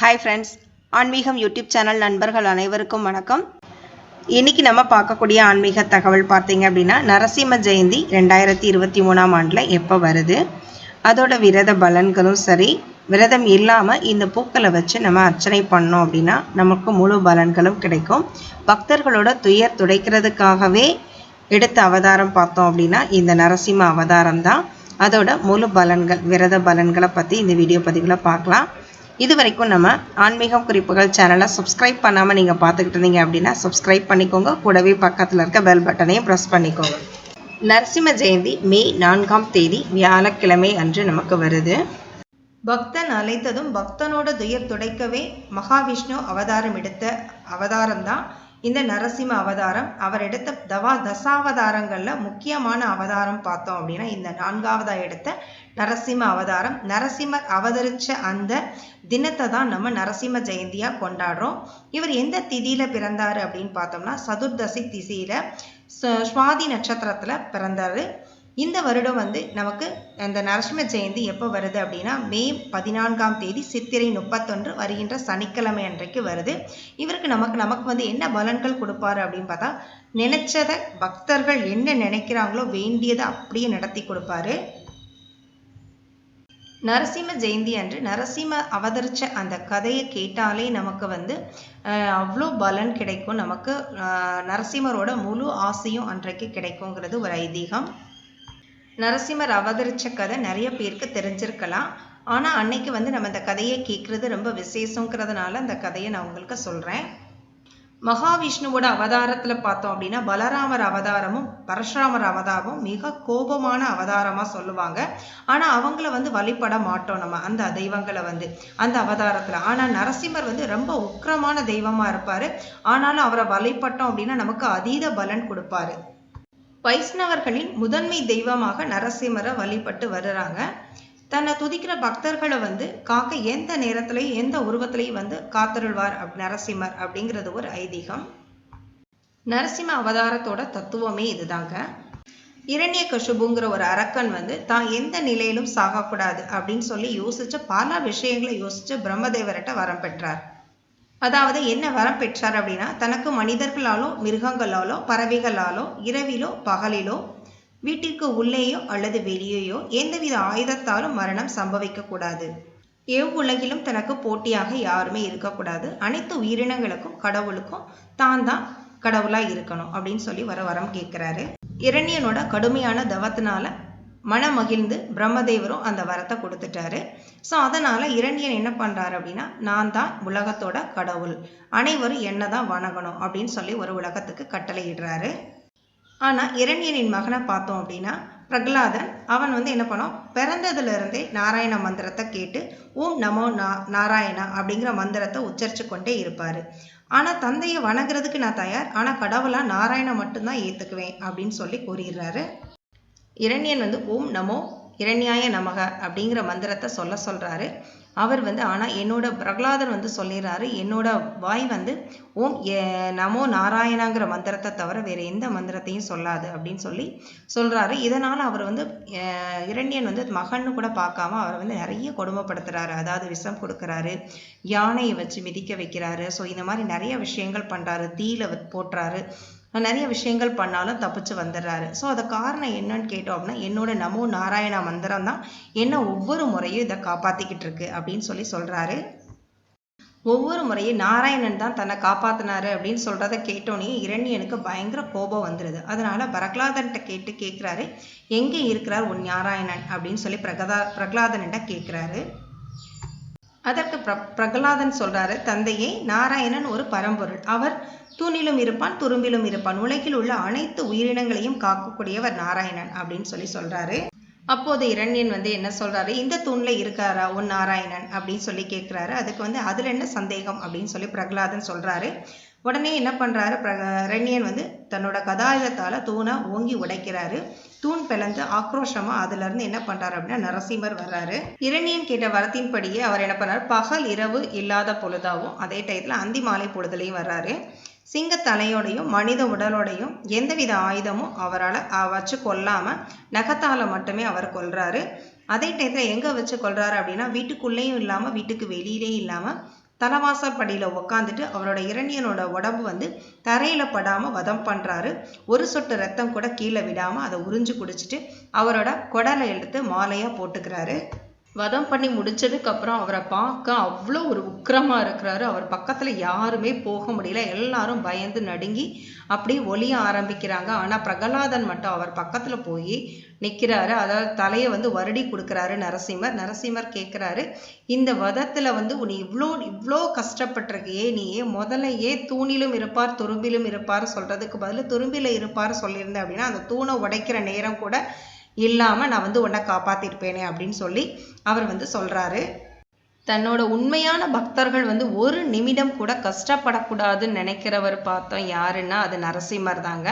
Hi friends ஆன்மீகம் YouTube channel நண்பர்கள் அனைவருக்கும் வணக்கம். இன்னைக்கு நம்ம பார்க்கக்கூடிய ஆன்மீக தகவல் பார்த்தீங்க அப்படின்னா நரசிம்ம ஜெயந்தி ரெண்டாயிரத்தி இருபத்தி மூணாம் ஆண்டில் எப்போ வருது? அதோட விரத பலன்களும் சரி விரதம் இல்லாமல் இந்த பூக்களை வச்சு நம்ம அர்ச்சனை பண்ணோம் அப்படின்னா நமக்கு முழு பலன்களும் கிடைக்கும். பக்தர்களோட துயர் துடைக்கிறதுக்காகவே எடுத்த அவதாரம் பார்த்தோம் அப்படின்னா இந்த நரசிம்ம அவதாரம் தான். அதோட முழு பலன்கள் விரத பலன்களை பற்றி இந்த வீடியோ பதிவில் பார்க்கலாம். இது வரைக்கும் நம்ம ஆன்மீகம் குறிப்புகள் சேனலை சப்ஸ்கிரைப் பண்ணாமல் நீங்கள் பார்த்துக்கிட்டு இருந்தீங்க அப்படின்னா சப்ஸ்கிரைப் பண்ணிக்கோங்க. கூடவே பக்கத்தில் இருக்க பெல் பட்டனையும் ப்ரெஸ் பண்ணிக்கோங்க. நரசிம்ம ஜெயந்தி மே நான்காம் தேதி வியாழக்கிழமை அன்று நமக்கு வருது. பக்தன் அழைத்ததும் பக்தனோட துயர் துடைக்கவே மகாவிஷ்ணு அவதாரம் எடுத்த அவதாரம் தான் இந்த நரசிம்ம அவதாரம் அவர் எடுத்த தவா தசாவதாரங்களில் முக்கியமான அவதாரம் பார்த்தோம் அப்படின்னா இந்த நான்காவதா எடுத்த நரசிம்ம அவதாரம். நரசிம்மர் அவதரித்த அந்த தினத்தை தான் நம்ம நரசிம்ம ஜெயந்தியாக கொண்டாடுறோம். இவர் எந்த திதியில் பிறந்தார் அப்படின்னு பார்த்தோம்னா சதுர்தசி திசையில் சுவாதி நட்சத்திரத்தில் பிறந்தார். இந்த வருடம் வந்து நமக்கு அந்த நரசிம்ம ஜெயந்தி எப்போ வருது அப்படின்னா மே பதினான்காம் தேதி சித்திரை முப்பத்தொன்று வருகின்ற சனிக்கிழமை அன்றைக்கு வருது. இவருக்கு நமக்கு நமக்கு வந்து என்ன பலன்கள் கொடுப்பாரு அப்படின்னு பார்த்தா நினைச்சதை பக்தர்கள் என்ன நினைக்கிறாங்களோ வேண்டியதை அப்படியே நடத்தி கொடுப்பாரு. நரசிம்ம ஜெயந்தி அன்று நரசிம்ம அவதரிச்ச அந்த கதையை கேட்டாலே நமக்கு வந்து அவ்வளோ பலன் கிடைக்கும். நமக்கு நரசிம்மரோட முழு ஆசையும் அன்றைக்கு கிடைக்குங்கிறது ஒரு ஐதீகம். நரசிம்மர் அவதரிச்ச கதை நிறைய பேருக்கு தெரிஞ்சிருக்கலாம். ஆனால் அன்னைக்கு வந்து நம்ம இந்த கதையை கேட்குறது ரொம்ப விசேஷங்கிறதுனால அந்த கதையை நான் உங்களுக்கு சொல்கிறேன் மகாவிஷ்ணுவோட அவதாரத்தில் பார்த்தோம் அப்படின்னா பலராமர் அவதாரமும் பரசுராமர் அவதாரமும் மிக கோபமான அவதாரமாக சொல்லுவாங்க. ஆனால் அவங்கள வந்து வழிபட மாட்டோம் நம்ம அந்த தெய்வங்களை வந்து அந்த அவதாரத்தில். ஆனால் நரசிம்மர் வந்து ரொம்ப உக்கிரமான தெய்வமாக இருப்பார். ஆனாலும் அவரை வழிபட்டோம் அப்படின்னா நமக்கு அதீத பலன் கொடுப்பாரு. வைஷ்ணவர்களின் முதன்மை தெய்வமாக நரசிம்மரை வழிபட்டு வர்றாங்க. தன்னை துதிக்கிற பக்தர்களை வந்து காக்க எந்த நேரத்திலையும் எந்த உருவத்திலையும் வந்து காத்தருள்வார் அப் நரசிம்மர் அப்படிங்கிறது ஒரு ஐதீகம். நரசிம்ம அவதாரத்தோட தத்துவமே இதுதாங்க. இரண்ய கசுபுங்கிற ஒரு அரக்கன் வந்து தான் எந்த நிலையிலும் சாகக்கூடாது அப்படின்னு சொல்லி யோசிச்சு பல விஷயங்களை யோசிச்சு பிரம்மதேவர்கிட்ட வரம் பெற்றார். அதாவது என்ன வரம் பெற்றார் அப்படின்னா தனக்கு மனிதர்களாலோ மிருகங்களாலோ பறவைகளாலோ இரவிலோ பகலிலோ வீட்டிற்கு உள்ளேயோ அல்லது வெளியேயோ எந்தவித ஆயுதத்தாலும் மரணம் சம்பவிக்கக்கூடாது. எவ்வுலகிலும் தனக்கு போட்டியாக யாருமே இருக்கக்கூடாது. அனைத்து உயிரினங்களுக்கும் கடவுளுக்கும் தான் தான் கடவுளா இருக்கணும் அப்படின்னு சொல்லி வர வரம் கேட்கிறாரு. இரணியனோட கடுமையான தவத்தினால மனமகிழ்ந்து பிரம்மதேவரும் அந்த வரத்தை கொடுத்துட்டாரு. ஸோ அதனால் இரணியன் என்ன பண்ணுறாரு அப்படின்னா நான் தான் உலகத்தோட கடவுள் அனைவரும் என்ன தான் வணங்கணும் அப்படின்னு சொல்லி ஒரு உலகத்துக்கு கட்டளையிடுறாரு. ஆனால் இரணியனின் மகனை பார்த்தோம் அப்படின்னா பிரகலாதன் அவன் வந்து என்ன பண்ணான் பிறந்ததுலேருந்தே நாராயண மந்திரத்தை கேட்டு ஓம் நமோ நா நாராயணா அப்படிங்கிற மந்திரத்தை உச்சரித்து கொண்டே இருப்பார். ஆனால் தந்தையை வணங்குறதுக்கு நான் தயார் ஆனால் கடவுளாக நாராயண மட்டும்தான் ஏற்றுக்குவேன் அப்படின்னு சொல்லி கூறிடுறாரு. இரண்யன் வந்து ஓம் நமோ இரண்யாய நமக அப்படிங்கிற மந்திரத்தை சொல்ல சொல்கிறாரு அவர் வந்து ஆனால் என்னோட பிரகலாதர் வந்து சொல்லிடுறாரு என்னோட வாய் வந்து ஓம் நமோ நாராயணாங்கிற மந்திரத்தை தவிர வேறு எந்த மந்திரத்தையும் சொல்லாது அப்படின்னு சொல்லி சொல்கிறாரு இதனால் அவர் வந்து இரண்யன் வந்து மகன்னு கூட பார்க்காம அவரை வந்து நிறைய கொடுமைப்படுத்துறாரு. அதாவது விஷம் கொடுக்குறாரு யானையை வச்சு மிதிக்க வைக்கிறாரு. ஸோ இந்த மாதிரி நிறைய விஷயங்கள் பண்ணுறாரு தீயில வ- போட்டுறாரு. நிறைய விஷயங்கள் பண்ணாலும் தப்பிச்சு வந்துடுறாரு. ஸோ அது காரணம் என்னன்னு கேட்டோம் அப்படின்னா என்னோட நமோ நாராயணா மந்திரம் தான். என்ன ஒவ்வொரு முறையும் இதை காப்பாற்றிக்கிட்டு இருக்கு அப்படின்னு சொல்லி சொல்கிறாரு ஒவ்வொரு முறையும் நாராயணன் தான் தன்னை காப்பாத்தினாரு அப்படின்னு சொல்றத கேட்டோன்னே இரண்யனுக்கு பயங்கர கோபம் வந்துடுது அதனால பிரகலாதன்கிட்ட கேட்டு கேட்குறாரு எங்கே இருக்கிறார் உன் நாராயணன்? அப்படின்னு சொல்லி பிரகதா பிரகலாதன்கிட்ட கேட்குறாரு. அதற்கு பிர பிரகலாதன் சொல்றாரு தந்தையே நாராயணன் ஒரு பரம்பொருள். அவர் தூணிலும் இருப்பான் துரும்பிலும் இருப்பான். உலகில் உள்ள அனைத்து உயிரினங்களையும் காக்கக்கூடியவர் நாராயணன் அப்படின்னு சொல்லி சொல்றாரு. அப்போது இரண்யன் வந்து என்ன சொல்றாரு? இந்த தூண்ல இருக்காரா உன் நாராயணன் அப்படின்னு சொல்லி கேட்கிறாரு அதுக்கு வந்து அதுல என்ன சந்தேகம் அப்படின்னு சொல்லி பிரகலாதன் சொல்றாரு. உடனே என்ன பண்றாரு? பிர- இரண்யன் வந்து தன்னோட கதாயுதத்தால தூணை ஓங்கி உடைக்கிறாரு. தூண் பிளந்து ஆக்ரோஷமா அதுல இருந்து என்ன பண்றாரு அப்படின்னா நரசிம்மர் வர்றாரு. இரணியன் கேட்ட வரத்தின்படியே அவர் என்ன பண்றாரு பகல் இரவு இல்லாத பொழுதாவும் அதே டயத்துல அந்தி மாலை பொழுதுலையும் வர்றாரு. சிங்க தலையோடையும் மனித உடலோடையும் எந்தவித ஆயுதமும் அவரால் வச்சு கொல்லாமல் நகத்தால் மட்டுமே அவர் கொல்றாரு. அதே டயத்துல எங்கே வச்சு கொள்றாரு அப்படின்னா வீட்டுக்குள்ளேயும் இல்லாமல் வீட்டுக்கு வெளியிலேயும் இல்லாமல் தலைவாசல் படியில் உக்காந்துட்டு அவரோட இரணியனோட உடம்பு வந்து தரையில் படாமல் வதம் பண்ணுறாரு ஒரு சொட்டு ரத்தம் கூட கீழே விடாமல் அதை உறிஞ்சு குடிச்சிட்டு அவரோட குடலை எடுத்து மாலையாக போட்டுக்கிறாரு. வதம் பண்ணி முடிச்சதுக்கப்புறம் அவரை பார்க்க அவ்வளோ ஒரு உக்கிரமாக இருக்கிறாரு. அவர் பக்கத்தில் யாருமே போக முடியல. எல்லாரும் பயந்து நடுங்கி அப்படியே ஒளிய ஆரம்பிக்கிறாங்க. ஆனால் பிரகலாதன் மட்டும் அவர் பக்கத்தில் போய் நிற்கிறாரு அதாவது தலையை வந்து வருடி கொடுக்குறாரு நரசிம்மர். நரசிம்மர் கேட்குறாரு இந்த வதத்தில் வந்து உன்னை இவ்வளோ இவ்வளோ கஷ்டப்பட்டிருக்கியே. நீ ஏன் தூணிலும் இருப்பார் துரும்பிலும் இருப்பார் சொல்கிறதுக்கு பதில் துரும்பில இருப்பார் சொல்லியிருந்தேன் அப்படின்னா அந்த தூணை உடைக்கிற நேரம் கூட இல்லாமல் நான் வந்து உன்னை காப்பாற்றிருப்பேனே அப்படின்னு சொல்லி அவர் வந்து சொல்கிறாரு தன்னோட உண்மையான பக்தர்கள் வந்து ஒரு நிமிடம் கூட கஷ்டப்படக்கூடாதுன்னு நினைக்கிறவர் பார்த்தோம் யாருன்னா அது நரசிம்மர் தாங்க.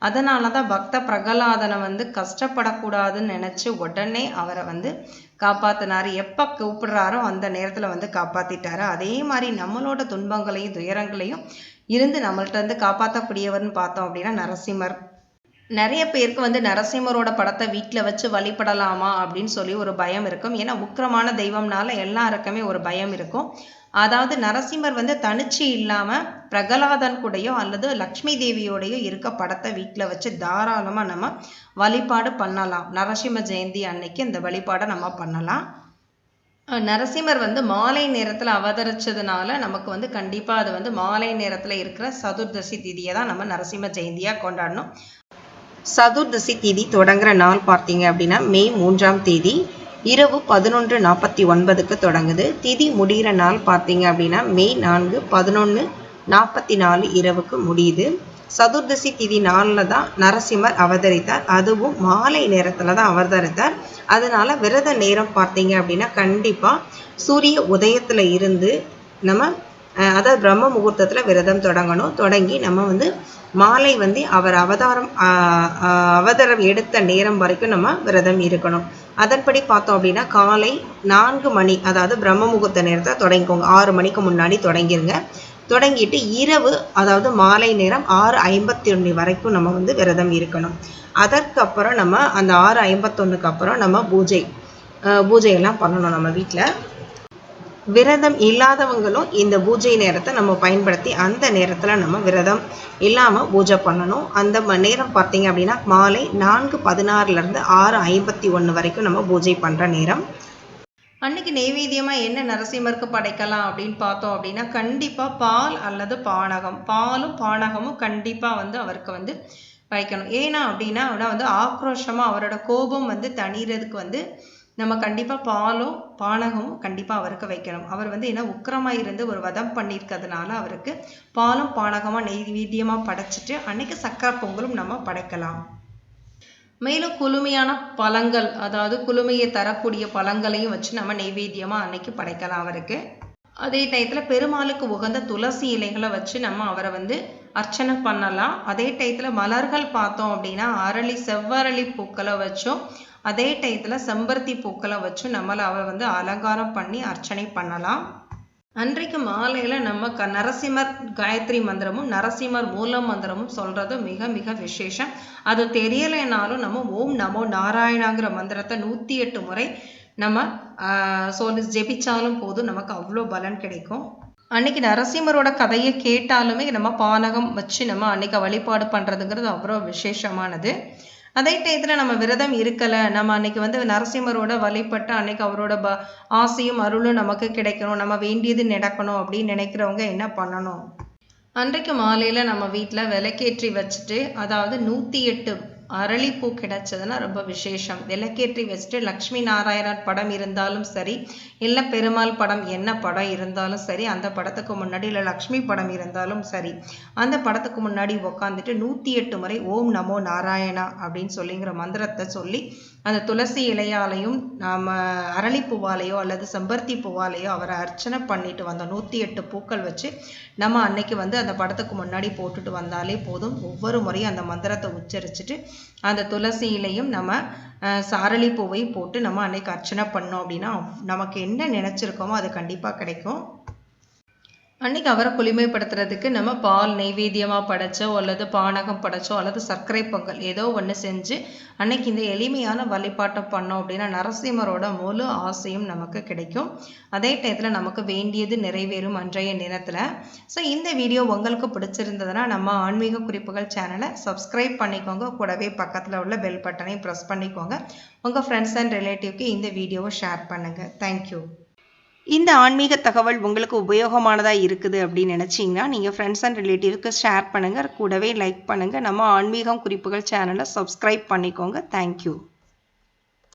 அதனால தான் பக்த பிரகலாதனை வந்து கஷ்டப்படக்கூடாதுன்னு நினச்சி உடனே அவரை வந்து காப்பாற்றினார் எப்போ கூப்பிடுறாரோ அந்த நேரத்தில் வந்து காப்பாற்றிட்டாரு அதே மாதிரி நம்மளோட துன்பங்களையும் துயரங்களையும் இருந்து நம்மள்ட்ட இருந்து காப்பாற்றக்கூடியவர்னு பார்த்தோம் அப்படின்னா நரசிம்மர். நிறைய பேருக்கு வந்து நரசிம்மரோட படத்தை வீட்டில் வச்சு வழிபடலாமா அப்படின்னு சொல்லி ஒரு பயம் இருக்கும். ஏன்னா உக்கிரமான தெய்வம்னால எல்லாருக்குமே ஒரு பயம் இருக்கும். அதாவது நரசிம்மர் வந்து தனிச்சு இல்லாமல் பிரகலாதன் கூடயோ அல்லது லக்ஷ்மி தேவியோடையோ இருக்க படத்தை வீட்டில் வச்சு தாராளமாக நம்ம வழிபாடு பண்ணலாம். நரசிம்ம ஜெயந்தி அன்னைக்கு இந்த வழிபாடை நம்ம பண்ணலாம். நரசிம்மர் வந்து மாலை நேரத்தில் அவதரிச்சதுனால நமக்கு வந்து கண்டிப்பாக அது வந்து மாலை நேரத்தில் இருக்கிற சதுர்தசி திதியை தான் நம்ம நரசிம்ம ஜெயந்தியாக கொண்டாடணும். சதுர்தசி திதி தொடங்குற நாள் பார்த்தீங்க அப்படின்னா மே மூன்றாம் தேதி இரவு பதினொன்று நாற்பத்தி ஒன்பதுக்கு தொடங்குது. திதி முடிகிற நாள் பார்த்தீங்க அப்படின்னா மே நான்கு பதினொன்று நாற்பத்தி நாலு இரவுக்கு முடியுது. சதுர்தசி திதி நாளில் தான் நரசிம்மர் அவதரித்தார். அதுவும் மாலை நேரத்தில் தான் அவதரித்தார். அதனால விரத நேரம் பார்த்தீங்க அப்படின்னா கண்டிப்பாக சூரிய உதயத்தில் இருந்து நம்ம அதாவது பிரம்ம முகூர்த்தத்தில் விரதம் தொடங்கணும். தொடங்கி நம்ம வந்து மாலை வந்து அவர் அவதாரம் அவதாரம் எடுத்த நேரம் வரைக்கும் நம்ம விரதம் இருக்கணும். அதன்படி பார்த்தோம் அப்படின்னா காலை நான்கு மணி அதாவது பிரம்ம முகூர்த்த நேரத்தை தொடங்கிக்கோங்க. ஆறு மணிக்கு முன்னாடி தொடங்கிருங்க. தொடங்கிட்டு இரவு அதாவது மாலை நேரம் ஆறு ஐம்பத்தி ஒன்று வரைக்கும் நம்ம வந்து விரதம் இருக்கணும். அதற்கப்புறம் நம்ம அந்த ஆறு ஐம்பத்தொன்னுக்கு அப்புறம் நம்ம பூஜை பூஜையெல்லாம் பண்ணணும் நம்ம வீட்டில் விரதம் இல்லாதவங்களும் இந்த பூஜை நேரத்தை நம்ம பயன்படுத்தி அந்த நேரத்தில் நம்ம விரதம் இல்லாமல் பூஜை பண்ணணும். அந்த நேரம் பார்த்தீங்க அப்படின்னா மாலை நான்கு பதினாறுலேருந்து ஆறு ஐம்பத்தி ஒன்று வரைக்கும் நம்ம பூஜை பண்ணுற நேரம். அன்னைக்கு நெய்வேத்தியமாக என்ன நரசிம்மருக்கு படைக்கலாம் அப்படின்னு பார்த்தோம் அப்படின்னா கண்டிப்பாக பால் அல்லது பானகம். பாலும் பானகமும் கண்டிப்பாக வந்து அவருக்கு வந்து வைக்கணும். ஏன்னா அப்படின்னா வந்து ஆக்ரோஷமாக அவரோட கோபம் வந்து தணிகிறதுக்கு வந்து நம்ம கண்டிப்பாக பாலும் பானகமும் கண்டிப்பாக அவருக்கு வைக்கணும். அவர் வந்து என்ன உக்கிரமாக இருந்து ஒரு வதம் பண்ணியிருக்கிறதுனால அவருக்கு பாலும் பானகமாக நெய்வேத்தியமாக படைச்சிட்டு அன்னைக்கு சக்கரை பொங்கலும் நம்ம படைக்கலாம். மேலும் குளுமையான பழங்கள் அதாவது குளுமையை தரக்கூடிய பழங்களையும் வச்சு நம்ம நெய்வேத்தியமாக அன்னைக்கு படைக்கலாம் அவருக்கு. அதே டயத்தில் பெருமாளுக்கு உகந்த துளசி இலைகளை வச்சு நம்ம அவரை வந்து அர்ச்சனை பண்ணலாம். அதே டயத்தில் மலர்கள் பார்த்தோம் அப்படின்னா அரளி செவ்வரளி பூக்களை வச்சும் அதே டயத்தில் செம்பருத்தி பூக்களை வச்சு நம்மளை அவள் வந்து அலங்காரம் பண்ணி அர்ச்சனை பண்ணலாம். அன்றைக்கு மாலையில் நம்ம க நரசிம்மர் காயத்ரி மந்திரமும் நரசிம்மர் மூல மந்திரமும் சொல்கிறது மிக மிக விசேஷம். அது தெரியலைனாலும் நம்ம ஓம் நமோ நாராயணாங்கிற மந்திரத்தை நூற்றி எட்டு முறை நம்ம சொல்லி ஜெபிச்சாலும் போதும் நமக்கு அவ்வளோ பலன் கிடைக்கும். அன்னைக்கு நரசிம்மரோட கதையை கேட்டாலுமே நம்ம பானகம் வச்சு நம்ம அன்னைக்கு வழிபாடு பண்ணுறதுங்கிறது அவ்வளோ விசேஷமானது. அதே டயத்தில் நம்ம விரதம் இருக்கலை நம்ம அன்னைக்கு வந்து நரசிம்மரோட வழிபட்டு அன்னைக்கு அவரோட ப ஆசையும் அருளும் நமக்கு கிடைக்கணும் நம்ம வேண்டியது நடக்கணும் அப்படின்னு நினைக்கிறவங்க என்ன பண்ணணும்? அன்றைக்கு மாலையில் நம்ம வீட்டில் விளக்கேற்றி வச்சுட்டு அதாவது நூற்றி எட்டு அரளிப்பூ கிடைச்சதுன்னா ரொம்ப விசேஷம். விளக்கேற்றி வச்சுட்டு லக்ஷ்மி நாராயணன் படம் இருந்தாலும் சரி இல்லை பெருமாள் படம் என்ன படம் இருந்தாலும் சரி அந்த படத்துக்கு முன்னாடி இல்லை லக்ஷ்மி படம் இருந்தாலும் சரி அந்த படத்துக்கு முன்னாடி உக்காந்துட்டு நூற்றி எட்டு முறை ஓம் நமோ நாராயணா அப்படின்னு சொல்லிங்கிற மந்திரத்தை சொல்லி அந்த துளசி இலையாலையும் நாம் அரளிப்பூவாலையோ அல்லது செம்பருத்தி பூவாலையோ அவரை அர்ச்சனை பண்ணிட்டு வந்தோம் நூற்றி எட்டு பூக்கள் வச்சு நம்ம அன்னைக்கு வந்து அந்த படத்துக்கு முன்னாடி போட்டுட்டு வந்தாலே போதும். ஒவ்வொரு முறையும் அந்த மந்திரத்தை உச்சரிச்சுட்டு அந்த துளசி இலையும் நம்ம சாரளி பூவையும் போட்டு நம்ம அன்னைக்கு அர்ச்சனை பண்ணோம் அப்படின்னா நமக்கு என்ன நினச்சிருக்கோமோ அது கண்டிப்பாக கிடைக்கும். அன்னைக்கு அவரை குளிமைப்படுத்துறதுக்கு நம்ம பால் நைவேத்தியமாக படைச்சோ அல்லது பானகம் படைச்சோ அல்லது சர்க்கரை பொங்கல் ஏதோ ஒன்று செஞ்சு அன்னைக்கு இந்த எளிமையான வழிபாட்டை பண்ணோம் அப்படின்னா நரசிம்மரோட முழு ஆசையும் நமக்கு கிடைக்கும். அதே டயத்தில் நமக்கு வேண்டியது நிறைவேறும் அன்றைய நேரத்தில். ஸோ இந்த வீடியோ உங்களுக்கு பிடிச்சிருந்ததுன்னா நம்ம ஆன்மீக குறிப்புகள் சேனலை சப்ஸ்கிரைப் பண்ணிக்கோங்க. கூடவே பக்கத்தில் உள்ள பெல் பட்டனையும் ப்ரெஸ் பண்ணிக்கோங்க. உங்கள் ஃப்ரெண்ட்ஸ் அண்ட் ரிலேட்டிவ்க்கு இந்த வீடியோவை ஷேர் பண்ணுங்கள் தேங்க்யூ இந்த ஆன்மீக தகவல் உங்களுக்கு உபயோகமானதாக இருக்குது அப்படின்னு நினச்சிங்கன்னா நீங்கள் ஃப்ரெண்ட்ஸ் அண்ட் ரிலேட்டிவ்க்கு ஷேர் பண்ணுங்கள் கூடவே லைக் பண்ணுங்கள் நம்ம ஆன்மீகம் குறிப்புகள் சேனலை சப்ஸ்கிரைப் பண்ணிக்கோங்க. தேங்க்யூ